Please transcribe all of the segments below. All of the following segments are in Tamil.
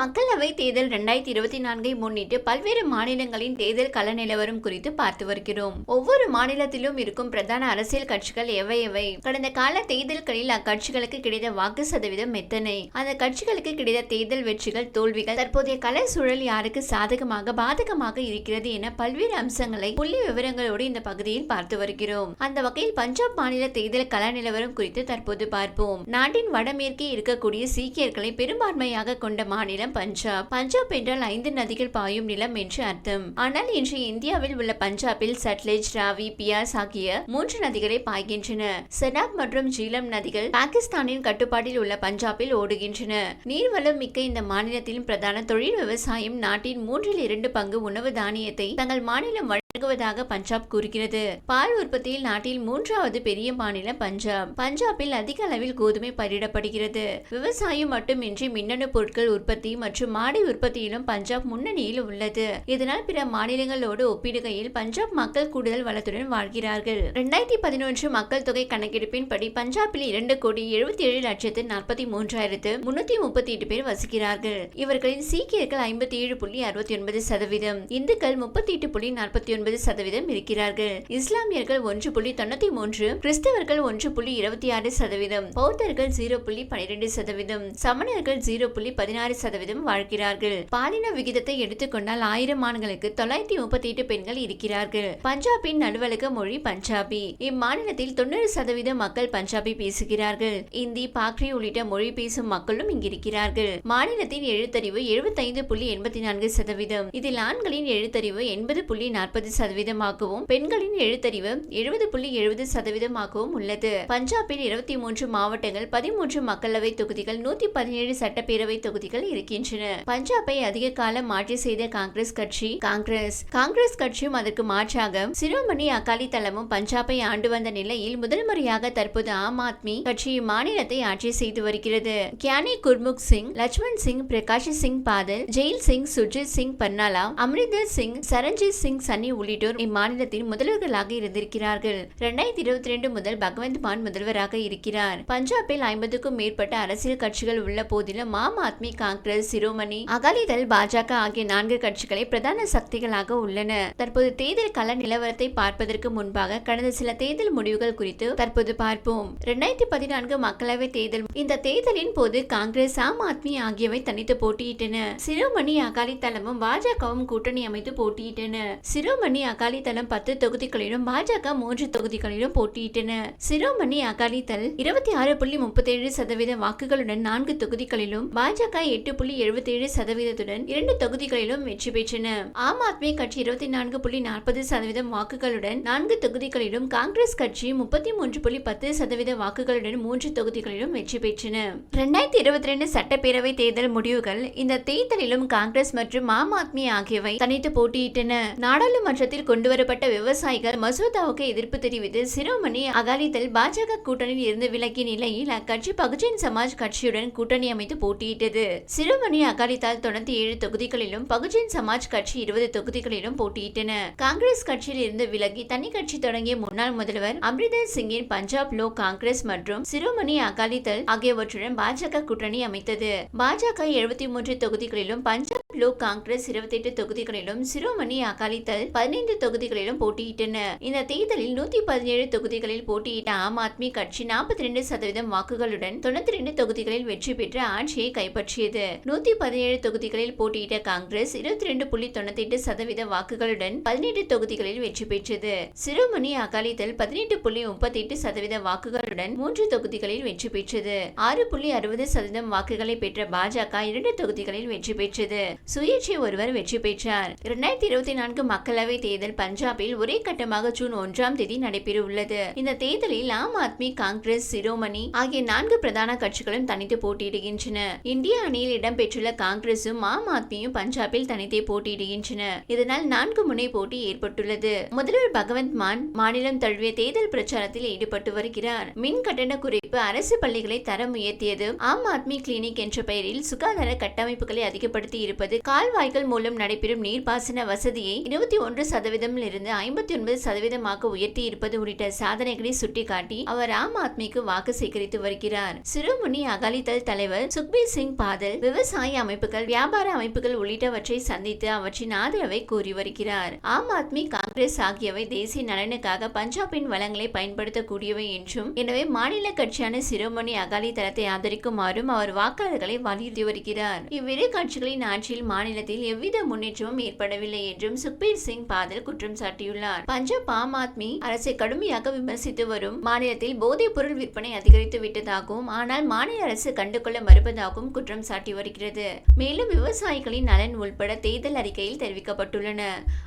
மக்களவை தேர்தல் ரெண்டாயிரத்தி இருபத்தி நான்கை முன்னிட்டு பல்வேறு மாநிலங்களின் தேர்தல் கள நிலவரம் குறித்து பார்த்து வருகிறோம். ஒவ்வொரு மாநிலத்திலும் இருக்கும் பிரதான அரசியல் கட்சிகள் எவை எவை? கடந்த கால தேர்தல்களில் அக்கட்சிகளுக்கு கிடைத்த வாக்கு சதவீதம் எத்தனை? அந்த கட்சிகளுக்கு கிடைத்த தேர்தல் வெற்றிகள் தோல்விகள் தற்போதைய கலை சூழல் யாருக்கு சாதகமாக பாதகமாக இருக்கிறது என பல்வேறு அம்சங்களை புள்ளி விவரங்களோடு இந்த பகுதியில் பார்த்து வருகிறோம். அந்த வகையில் பஞ்சாப் மாநில தேர்தல் கள நிலவரம் குறித்து தற்போது பார்ப்போம். நாட்டின் வடமேற்கே இருக்கக்கூடிய சீக்கியர்களை பெரும்பான்மையாக கொண்ட மாநிலம் பஞ்சாப். பஞ்சாப் என்றால் ஐந்து நதிகள் பாயும் நிலம் என்று அர்த்தம். ஆனால் இன்று இந்தியாவில் உள்ள பஞ்சாபில் சட்லெஜ் ராவி பியாஸ் ஆகிய மூன்று நதிகளை பாய்கின்றன. செனாப் மற்றும் ஜீலம் நதிகள் பாகிஸ்தானின் கட்டுப்பாட்டில் உள்ள பஞ்சாபில் ஓடுகின்றன. நீர்வளம் மிக்க இந்த மாநிலத்தின் பிரதான தொழில் விவசாயம் நாட்டின் மூன்றில் இரண்டு பங்கு உணவு தானியத்தை தங்கள் மாநிலம் வழங்குவதாக பஞ்சாப் கூறுகிறது. பால் உற்பத்தியில் நாட்டில் மூன்றாவது பெரிய மாநிலம் பஞ்சாப். பஞ்சாபில் அதிக அளவில் கோதுமை பயிரிடப்படுகிறது. விவசாயம் மட்டுமின்றி மின்னணு பொருட்கள் உற்பத்தி மற்றும் மாடி உற்பத்தியிலும் பஞ்சாப் முன்னணியில் உள்ளது. இதனால் பிற மாநிலங்களோடு ஒப்பிடுகையில் பஞ்சாப் மக்கள் கூடுதல் வளத்துடன் வாழ்கிறார்கள். இரண்டாயிரத்தி பதினொன்று மக்கள் தொகை கணக்கெடுப்பின்படி பஞ்சாபில் இரண்டு கோடி எழுபத்தி ஏழு லட்சத்து நாற்பத்தி மூன்றாயிரத்து முன்னூத்தி முப்பத்தி எட்டு பேர் வசிக்கிறார்கள். இவர்களின் சீக்கியர்கள் ஐம்பத்தி ஏழு புள்ளி அறுபத்தி ஒன்பது சதவீதம் இந்துக்கள் முப்பத்தி எட்டு புள்ளி நாற்பத்தி ஒன்பது சதவீதம் இருக்கிறார்கள். இஸ்லாமியர்கள் ஒன்று புள்ளி தொண்ணூத்தி மூன்று கிறிஸ்தவர்கள் ஒன்று புள்ளி இருபத்தி ஆறு சதவீதம் பௌத்தர்கள் ஜீரோ புள்ளி பனிரெண்டு சதவீதம் சமணர்கள் ஜீரோ புள்ளி பதினாறு சதவீதம் வாழ்கிறார்கள். பாலின விகிதத்தை எடுத்துக்கொண்டால் ஆயிரம் ஆண்களுக்கு தொள்ளாயிரத்தி முப்பத்தி எட்டு பெண்கள் இருக்கிறார்கள். பஞ்சாபின் நடுவலக மொழி பஞ்சாபி. இம்மாநிலத்தில் தொண்ணூறு சதவீத மக்கள் பஞ்சாபி பேசுகிறார்கள். இந்தி பாக்ரி உள்ளிட்ட மொழி பேசும் மக்களும் இங்கிருக்கிறார்கள். மாநிலத்தின் எழுத்தறிவு எழுபத்தைந்து புள்ளி எண்பத்தி நான்கு சதவீதம். இதில் ஆண்களின் எழுத்தறிவு எண்பது புள்ளி நாற்பது சதவீதமாகவும் பெண்களின் எழுத்தறிவு எழுபது புள்ளி எழுபது சதவீதமாகவும் உள்ளது. பஞ்சாபில் இருபத்தி மூன்று மாவட்டங்கள் பதிமூன்று மக்களவை தொகுதிகள் நூத்தி பதினேழு சட்டப்பேரவை தொகுதிகள் இருக்கின்றன. பஞ்சாபை அதிக காலம் ஆட்சி செய்த காங்கிரஸ் கட்சி காங்கிரஸ். காங்கிரஸ் கட்சியும் அதற்கு மாற்றாக சிரோமணி அகாலி தளமும் பஞ்சாபை ஆண்டு வந்த நிலையில் முதல் முறையாக தற்போது ஆம் ஆத்மி கட்சி மாநிலத்தை ஆட்சி செய்து வருகிறது. கியானி குர்முக் சிங் லட்சுமண் சிங் பிரகாஷ் சிங் பாதல் ஜெயில் சிங் சுர்ஜித் சிங் பன்னாலா அம்ரிந்தர் சிங் சரண்ஜித் சிங் சன்னி உள்ளிட்டோர் இம்மாநிலத்தின் முதல்வர்களாக இருந்திருக்கிறார்கள். இரண்டாயிரத்தி இருபத்தி ரெண்டு முதல் பகவந்த் மான் முதல்வராக இருக்கிறார். பஞ்சாபில் ஐம்பதுக்கும் மேற்பட்ட அரசியல் கட்சிகள் உள்ள போதிலும் ஆம் ஆத்மி காங்கிரஸ் சிரோமணி அகாலிதள் பாஜக ஆகிய நான்கு கட்சிகளை பிரதான சக்திகளாக உள்ளன. தற்போது தேர்தல் கள நிலவரத்தை பார்ப்பதற்கு முன்பாக கடந்த சில தேர்தல் முடிவுகள் குறித்து தற்போது பார்ப்போம். இரண்டாயிரத்தி பதினான்கு மக்களவை தேர்தல் இந்த தேர்தலின் போது காங்கிரஸ் ஆம் ஆத்மி ஆகியவை தனித்து போட்டியிட்டன. சிரோமணி அகாலி தளமும் பாஜகவும் கூட்டணி அமைத்து போட்டியிட்டன. சிரோமணி சிரோமணி அகாலிதளம் பத்து தொகுதிகளிலும் பாஜக மூன்று தொகுதிகளிலும் போட்டியிட்டன. சிரோமணி அகாலிதள் இருபத்தி ஆறு புள்ளி முப்பத்தேழு சதவீத வாக்குகளுடன் நான்கு தொகுதிகளிலும் பாஜக எட்டு புள்ளி எழுபத்தேழு சதவீதத்துடன் இரண்டு தொகுதிகளிலும் வெற்றி பெற்றன. ஆம் ஆத்மி கட்சி இருபத்தி நான்கு புள்ளி நாற்பது சதவீதம் வாக்குகளுடன் நான்கு தொகுதிகளிலும் காங்கிரஸ் கட்சி முப்பத்தி மூன்று புள்ளி பத்து சதவீத வாக்குகளுடன் மூன்று தொகுதிகளிலும் வெற்றி பெற்றன. இரண்டாயிரத்தி இருபத்தி ரெண்டு சட்டப்பேரவை தேர்தல் முடிவுகள் இந்த தேர்தலிலும் காங்கிரஸ் மற்றும் ஆம் ஆத்மி ஆகியவை தனித்து போட்டியிட்டன. நாடாளுமன்ற சட்டமன்றத்தில் கொண்டுவரப்பட்ட விவசாயிகள் மசோதாவுக்கு எதிர்ப்பு தெரிவித்து சிரோமணி அகாலிதள் பாஜக கூட்டணியில் இருந்து விலகிய நிலையில் அக்கட்சி பகுஜன் சமாஜ் கட்சியுடன் கூட்டணி அமைத்து போட்டியிட்டது. சிரோமணி அகாலிதள் தொண்ணூத்தி ஏழு தொகுதிகளிலும் பகுஜன் சமாஜ் கட்சி இருபது தொகுதிகளிலும் போட்டியிட்டன. காங்கிரஸ் கட்சியில் இருந்து விலகி தனி கட்சி தொடங்கிய முன்னாள் முதல்வர் அம்ரிதர் சிங்கின் பஞ்சாப் லோக் காங்கிரஸ் மற்றும் சிரோமணி அகாலிதள் ஆகியவற்றுடன் பாஜக கூட்டணி அமைத்தது. பாஜக எழுபத்தி மூன்று தொகுதிகளிலும் பஞ்சாப் லோக் காங்கிரஸ் இருபத்தி எட்டு தொகுதிகளிலும் சிரோமணி அகாலிதள் பதினைந்து தொகுதிகளிலும் போட்டியிட்டன. இந்த தேர்தலில் நூத்தி பதினேழு தொகுதிகளில் போட்டியிட்ட ஆம் ஆத்மி கட்சி நாற்பத்தி ரெண்டு சதவீதம் வாக்குகளுடன் தொண்ணூத்தி ரெண்டு தொகுதிகளில் வெற்றி பெற்று ஆட்சியை கைப்பற்றியது. நூத்தி பதினேழு தொகுதிகளில் போட்டியிட்ட காங்கிரஸ் இருபத்தி ரெண்டு புள்ளி தொண்ணூத்தி எட்டு சதவீத வாக்குகளுடன் பதினெட்டு தொகுதிகளில் வெற்றி பெற்றது. சிறுமணி அகாலிதள் பதினெட்டு புள்ளி முப்பத்தி எட்டு சதவீத வாக்குகளுடன் மூன்று தொகுதிகளில் வெற்றி பெற்றது. ஆறு புள்ளி அறுபது சதவீதம் வாக்குகளை பெற்ற பாஜக இரண்டு தொகுதிகளில் வெற்றி பெற்றது. சுயேட்சை ஒருவர் வெற்றி பெற்றார். இரண்டாயிரத்தி இருபத்தி நான்கு மக்களவை தேர்தல் பஞ்சாபில் ஒரே கட்டமாக ஜூன் ஒன்றாம் தேதி நடைபெற உள்ளது இந்த தேர்தலில் ஆம் ஆத்மி காங்கிரஸ் சிரோமணி ஆகிய நான்கு பிரதான கட்சிகளும் தனித்து போட்டியிடுகின்றன. இந்திய அணியில் இடம்பெற்றுள்ள காங்கிரசும் ஆம் ஆத்மியும் பஞ்சாபில் தனித்தே போட்டியிடுகின்றன. இதனால் நான்கு முனை போட்டி ஏற்பட்டுள்ளது. முதல்வர் பகவந்த் மான் மாநிலம் தழுவிய தேர்தல் பிரச்சாரத்தில் ஈடுபட்டு வருகிறார். மின் கட்டண குறைப்பு அரசு பள்ளிகளை தரம் உயர்த்தியது ஆம் ஆத்மி கிளினிக் என்ற பெயரில் சுகாதார கட்டமைப்புகளை அதிகப்படுத்தி இருப்பது கால்வாய்கள் மூலம் நடைபெறும் நீர்ப்பாசன வசதியை இருபத்தி ஒன்று மூன்று சதவீதமில் இருந்து ஐம்பத்தி ஒன்பது சதவீதமாக உயர்த்தி இருப்பது உள்ளிட்ட சாதனைகளை சுட்டிக்காட்டி அவர் ஆம் ஆத்மிக்கு வாக்கு சேகரித்து வருகிறார். சிறுமுனி அகாலிதள் தலைவர் சுக்பீர் சிங் பாதல் விவசாய அமைப்புகள் வியாபார அமைப்புகள் உள்ளிட்டவற்றை சந்தித்து அவற்றின் ஆதரவை கூறி வருகிறார். ஆம் ஆத்மி காங்கிரஸ் ஆகியவை தேசிய நலனுக்காக பஞ்சாபின் வளங்களை பயன்படுத்தக்கூடியவை என்றும் எனவே மாநில கட்சியான சிறுமணி அகாலி தளத்தை ஆதரிக்குமாறும் அவர் வாக்காளர்களை வலியுறுத்தி வருகிறார். இவ்விரு கட்சிகளின் ஆட்சியில் மாநிலத்தில் எவ்வித முன்னேற்றமும் ஏற்படவில்லை என்றும் சுக்பீர் சிங் பாதல் குற்றம் சாட்டியுள்ளார். பஞ்சாப் ஆம் ஆத்மி அரசை கடுமையாக விமர்சித்து வரும் மாநிலத்தில் போதைப் பொருள் விற்பனை அதிகரித்து விட்டதாகவும் ஆனால் மாநில அரசு கண்டுகொள்ள மறுப்பதாகவும் குற்றம் சாட்டி வருகிறது. மேலும் விவசாயிகளின் நலன் உள்பட தேர்தல் அறிக்கையில் தெரிவிக்கப்பட்டுள்ளன.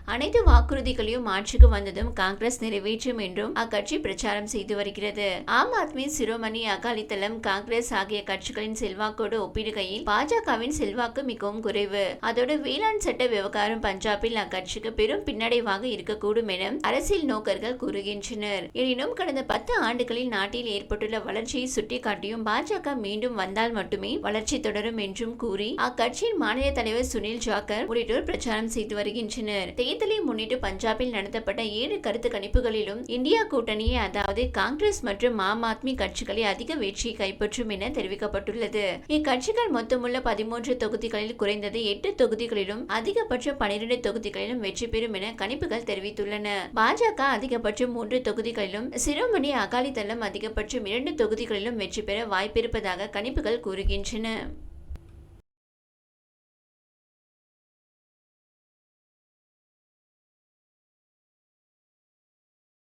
அனைத்து வாக்குறுதிகளையும் ஆட்சிக்கு வந்ததும் காங்கிரஸ் நிறைவேற்றும் என்றும் அக்கட்சி பிரச்சாரம் செய்து வருகிறது. ஆம் ஆத்மி சிரோமணி அகாலிதளம் காங்கிரஸ் ஆகிய கட்சிகளின் செல்வாக்கோடு ஒப்பிடுகையில் பாஜகவின் செல்வாக்கு மிகவும் குறைவு. அதோடு வேளாண் சட்ட விவகாரம் பஞ்சாபில் அக்கட்சிக்கு பெரும் பின்னடைவாக இருக்கக்கூடும் என அரசியல் நோக்கர்கள் கூறுகின்றனர். எனினும் கடந்த பத்து ஆண்டுகளில் நாட்டில் ஏற்பட்டுள்ள வளர்ச்சியை சுட்டிக்காட்டியும் பாஜக மீண்டும் வந்தால் மட்டுமே வளர்ச்சி தொடரும் என்றும் கூறி அக்கட்சியின் மாநில தலைவர் சுனில் ஜாக்கர் உள்ளிட்டோர் பிரச்சாரம் செய்து வருகின்றனர். தேர்தலை முன்னிட்டு பஞ்சாபில் நடத்தப்பட்ட ஏழு கருத்து கணிப்புகளிலும் இந்தியா கூட்டணியை அதாவது காங்கிரஸ் மற்றும் ஆம் ஆத்மி கட்சிகளை அதிக வெற்றியை கைப்பற்றும் என தெரிவிக்கப்பட்டுள்ளது. இக்கட்சிகள் மொத்தமுள்ள பதிமூன்று தொகுதிகளில் குறைந்தது எட்டு தொகுதிகளிலும் அதிகபட்ச பனிரெண்டு தொகுதிகளிலும் வெற்றி பெறும் என கணிப்புகள் தெரிவித்துள்ளன. பாஜக அதிகபட்சம் மூன்று தொகுதிகளிலும் சிரோமணி அகாலிதளம் அதிகபட்சம் இரண்டு தொகுதிகளிலும் வெற்றி பெற வாய்ப்பிருப்பதாக கணிப்புகள் கூறுகின்றன.